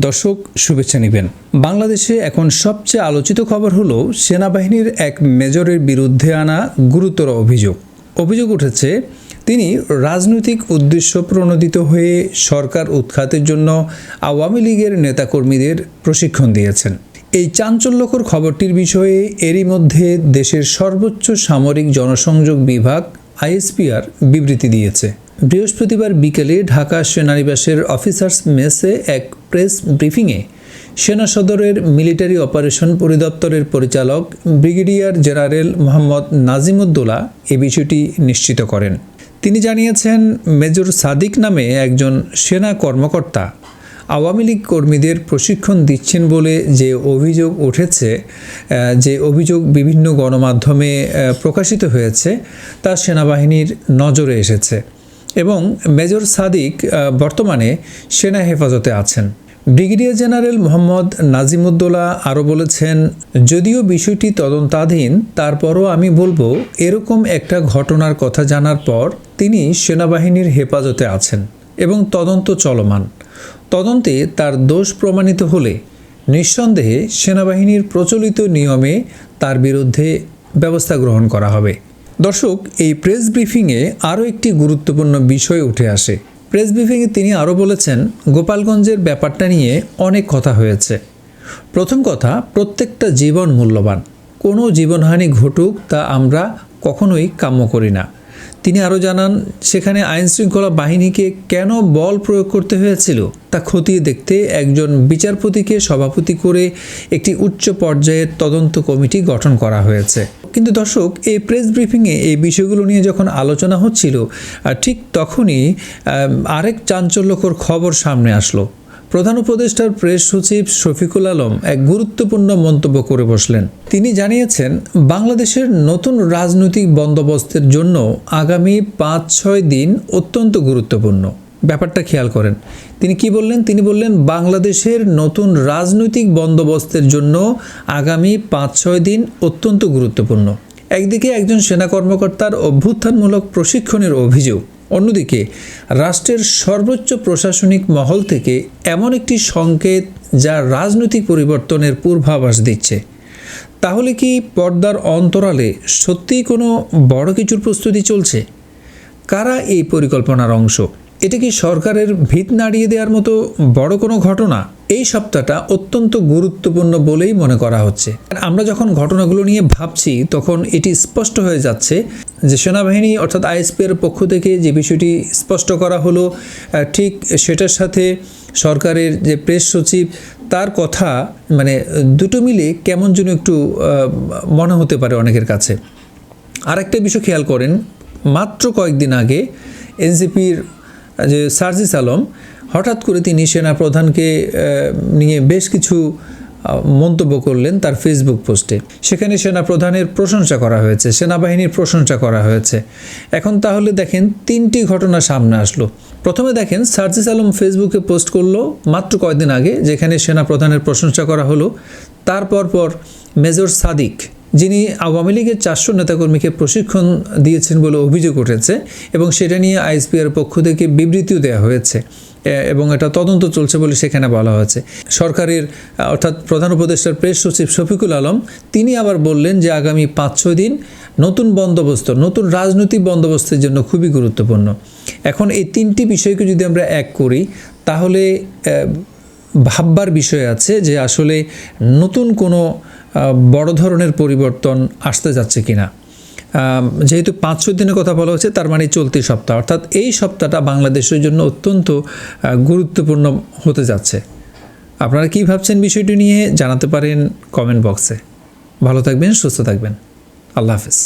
দর্শক, শুভেচ্ছা নেবেন। বাংলাদেশে এখন সবচেয়ে আলোচিত খবর হলো সেনাবাহিনীর এক মেজরের বিরুদ্ধে আনা গুরুতর অভিযোগ। অভিযোগ উঠেছে, তিনি রাজনৈতিক উদ্দেশ্য প্রণোদিত হয়ে সরকার উৎখাতের জন্য আওয়ামী লীগের নেতাকর্মীদের প্রশিক্ষণ দিয়েছেন। এই চাঞ্চল্যকর খবরটির বিষয়ে এরই মধ্যে দেশের সর্বোচ্চ সামরিক জনসংযোগ বিভাগ, আইএসপিআর, বিবৃতি দিয়েছে। বৃহস্পতিবার বিকেলে ঢাকা সেনানিবাসের অফিসার্স মেসে এক প্রেস ব্রিফিংয়ে। সেনা সদরের মিলিটারি অপারেশন পরিদপ্তরের পরিচালক ব্রিগেডিয়ার জেনারেল মোহাম্মদ নাজিমুদ্দোলা এ বিষয়টি নিশ্চিত করেন। তিনি জানিয়েছেন, মেজর সাদিক নামে একজন সেনা কর্মকর্তা আওয়ামী লীগ কর্মীদের প্রশিক্ষণ দিচ্ছেন বলে যে অভিযোগ উঠেছে যে অভিযোগ বিভিন্ন গণমাধ্যমে প্রকাশিত হয়েছে, তা সেনাবাহিনীর নজরে এসেছে। এবং মেজর সাদিক বর্তমানে সেনা হেফাজতে আছেন। ব্রিগেডিয়ার জেনারেল মোহাম্মদ নাজিমুদ্দোলা আরও বলেছেন, যদিও বিষয়টি তদন্তাধীন, তারপরও আমি বলব, এরকম একটা ঘটনার কথা জানার পর তিনি সেনাবাহিনীর হেফাজতে আছেন এবং তদন্ত চলমান। তদন্তে তার দোষ প্রমাণিত হলে নিঃসন্দেহে সেনাবাহিনীর প্রচলিত নিয়মে তার বিরুদ্ধে ব্যবস্থা গ্রহণ করা হবে। দর্শক, এই প্রেস ব্রিফিংয়ে আরও একটি গুরুত্বপূর্ণ বিষয় উঠে আসে। প্রেস ব্রিফিংয়ে তিনি আরও বলেছেন, গোপালগঞ্জের ব্যাপারটা নিয়ে অনেক কথা হয়েছে। প্রথম কথা, প্রত্যেকটা জীবন মূল্যবান। কোনো জীবনহানি ঘটুক তা আমরা কখনোই কাম্য করি না। তিনি আরও জানান, সেখানে আইনশৃঙ্খলা বাহিনীকে কেন বল প্রয়োগ করতে হয়েছিল তা খতিয়ে দেখতে একজন বিচারপতিকে সভাপতি করে একটি উচ্চ পর্যায়ের তদন্ত কমিটি গঠন করা হয়েছে। কিন্তু দর্শক, এই প্রেস ব্রিফিংয়ে এই বিষয়গুলো নিয়ে যখন আলোচনা হচ্ছিল ঠিক তখনই আরেক চাঞ্চল্যকর খবর সামনে আসলো। প্রধান উপদেষ্টার প্রেস সচিব শফিকুল আলম এক গুরুত্বপূর্ণ মন্তব্য করে বসলেন। তিনি জানিয়েছেন, বাংলাদেশের নতুন রাজনৈতিক বন্দোবস্তের জন্য আগামী পাঁচ ছয় দিন অত্যন্ত গুরুত্বপূর্ণ। ব্যাপারটা খেয়াল করেন। তিনি কি বললেন? তিনি বললেন, বাংলাদেশের নতুন রাজনৈতিক বন্দোবস্তের জন্য আগামী পাঁচ ছয় দিন অত্যন্ত গুরুত্বপূর্ণ। একদিকে একজন সেনা কর্মকর্তার অভ্যুত্থানমূলক প্রশিক্ষণের অভিযোগ। অন্যদিকে, রাষ্ট্রের সর্বোচ্চ প্রশাসনিক মহল থেকে এমন একটি সংকেত যা রাজনৈতিক পরিবর্তনের পূর্বাভাস দিচ্ছে। তাহলে কি পর্দার অন্তরালে সত্যিই কোনো বড় কিছুর প্রস্তুতি চলছে? কারা এই পরিকল্পনার অংশ? এটা কি সরকারের ভিত নাড়িয়ে দেওয়ার মতো বড় কোনো ঘটনা? এই সপ্তাহটা অত্যন্ত গুরুত্বপূর্ণ বলেই মনে করা হচ্ছে। আমরা যখন ঘটনাগুলো নিয়ে ভাবছি, তখন এটি স্পষ্ট হয়ে যাচ্ছে যে সেনাবাহিনী অর্থাৎ আইএসপির পক্ষ থেকে যে বিষয়টি স্পষ্ট করা হলো ঠিক সেটার সাথে সরকারের যে প্রেস সচিব, তার কথা মানে দুটো মিলে কেমন যেন একটু মনে হতে পারে অনেকের কাছে। আরেকটা বিষয় খেয়াল করেন, মাত্র কয়েকদিন আগে এনসিপির যে সার্জিস আলম, হঠাৎ করে তিনি সেনা প্রধানকে নিয়ে বেশ কিছু মন্তব্য করলেন তার ফেসবুক পোস্টে। সেখানে সেনা প্রধানের প্রশংসা করা হয়েছে, সেনাবাহিনীর প্রশংসা করা হয়েছে। এখন তাহলে দেখেন তিনটি ঘটনা সামনে আসলো। প্রথমে দেখেন সার্জিস আলম ফেসবুকে পোস্ট করল মাত্র কয়েকদিন আগে, যেখানে সেনা প্রধানের প্রশংসা করা হলো। তারপর পর মেজর সাদিক যিনি আওয়ামী লীগের চারশো নেতাকর্মীকে প্রশিক্ষণ দিয়েছেন বলে অভিযোগ উঠেছে এবং সেটা নিয়ে আইএসপিআর পক্ষ থেকে বিবৃতিও দেওয়া হয়েছে। এবং এটা তদন্ত চলছে বলে সেখানে বলা হয়েছে। সরকারের, অর্থাৎ প্রধান উপদেষ্টার প্রেস সচিব শফিকুল আলম, তিনি আবার বললেন যে আগামী পাঁচ ছয় দিন নতুন বন্দোবস্ত, নতুন রাজনৈতিক বন্দোবস্তের জন্য খুবই গুরুত্বপূর্ণ। এখন এই তিনটি বিষয়কে যদি আমরা এক করি, তাহলে ভাববার বিষয় আছে যে আসলে নতুন কোনো বড় ধরনের পরিবর্তন আসতে যাচ্ছে কিনা। যেহেতু পাঁচশো ছয় দিনের কথা বলা হচ্ছে তার মানে চলতি সপ্তাহ। অর্থাৎ এই সপ্তাহটা বাংলাদেশের জন্য অত্যন্ত গুরুত্বপূর্ণ হতে যাচ্ছে। আপনারা কী ভাবছেন বিষয়টি নিয়ে, জানাতে পারেন কমেন্ট বক্সে। ভালো থাকবেন, সুস্থ থাকবেন। আল্লাহ হাফেজ।